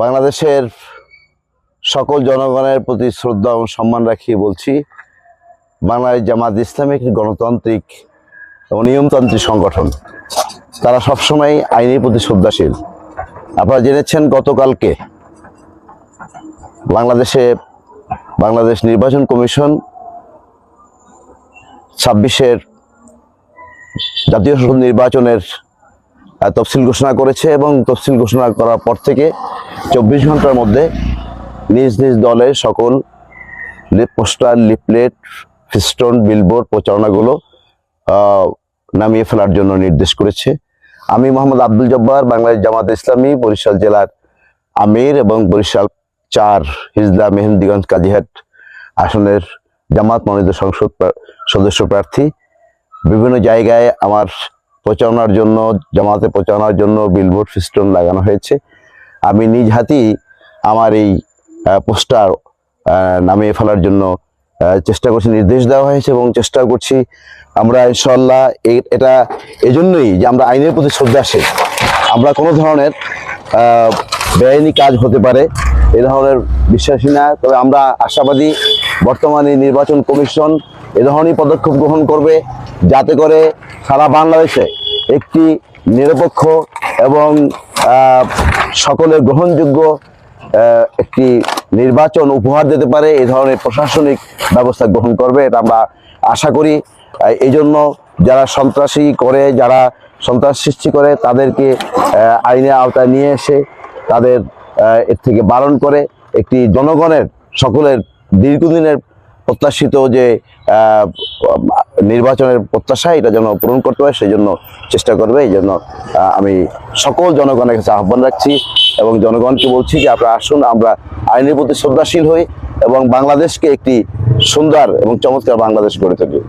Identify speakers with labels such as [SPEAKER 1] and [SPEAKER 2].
[SPEAKER 1] বাংলাদেশের সকল জনগণের প্রতি শ্রদ্ধা এবং সম্মান রাখিয়ে বলছি, বাংলাদেশ জামাত ইসলামী একটি গণতান্ত্রিক এবং নিয়মতান্ত্রিক সংগঠন। তারা সবসময় আইনের প্রতি শ্রদ্ধাশীল। আপনারা জেনেছেন গতকালকে বাংলাদেশে বাংলাদেশ নির্বাচন কমিশন ছাব্বিশের জাতীয় সংসদ নির্বাচনের তফসিল ঘোষণা করেছে এবং তফসিল ঘোষণা করার পর থেকে চব্বিশ ঘণ্টার মধ্যে নিজ নিজ দলের সকল পোস্টার লিপলেট ফিস্টন, বিলবোর্ড প্রচারণাগুলো নামিয়ে ফেলার জন্য নির্দেশ করেছে। আমি মোহাম্মদ আব্দুল জব্বার, বাংলাদেশ জামাত ইসলামী, বরিশাল জেলার আমির এবং বরিশাল চার হিজলা মেহেন্দিগঞ্জ কাজীহাট আসনের জামাত মনোনীত সংসদ সদস্য প্রার্থী। বিভিন্ন জায়গায় আমার প্রচারণার জন্য, জামাতে প্রচারণার জন্য বিলবোর্ড, ফিস্টন লাগানো হয়েছে। আমি নিজ হাতেই আমার এই পোস্টার নামিয়ে ফেলার জন্য চেষ্টা করছি, নির্দেশ দেওয়া হয়েছে এবং চেষ্টা করছি। আমরা ইনশাল্লাহ এটা এজন্যই যে আমরা আইনের প্রতি শ্রদ্ধাশীল। আমরা কোনো ধরনের বেআইনি কাজ হতে পারে, এ ধরনের বিশ্বাসী না, তবে আমরা আশাবাদী বর্তমানে নির্বাচন কমিশন এ ধরনের পদক্ষেপ গ্রহণ করবে, যাতে করে সারা বাংলাদেশে একটি নিরপেক্ষ এবং সকলের গ্রহণযোগ্য একটি নির্বাচন উপহার দিতে পারে এই ধরনের প্রশাসনিক ব্যবস্থা গ্রহণ করবে এটা আমরা আশা করি। এই জন্য যারা সন্ত্রাসী করে, যারা সন্ত্রাস সৃষ্টি করে, তাদেরকে আইনের আওতায় নিয়ে এসে তাদের এর থেকে বারণ করে, একটি জনগণের, সকলের দীর্ঘদিনের প্রত্যাশিত যে নির্বাচনের প্রত্যাশা এটা যেন পূরণ করতে হয় সেই জন্য চেষ্টা করবে। এই জন্য আমি সকল জনগণের কাছে আহ্বান রাখছি এবং জনগণকে বলছি যে, আপনারা আসুন, আমরা আইনের প্রতি শ্রদ্ধাশীল হই এবং বাংলাদেশকে একটি সুন্দর এবং চমৎকার বাংলাদেশ গড়ে তুলি।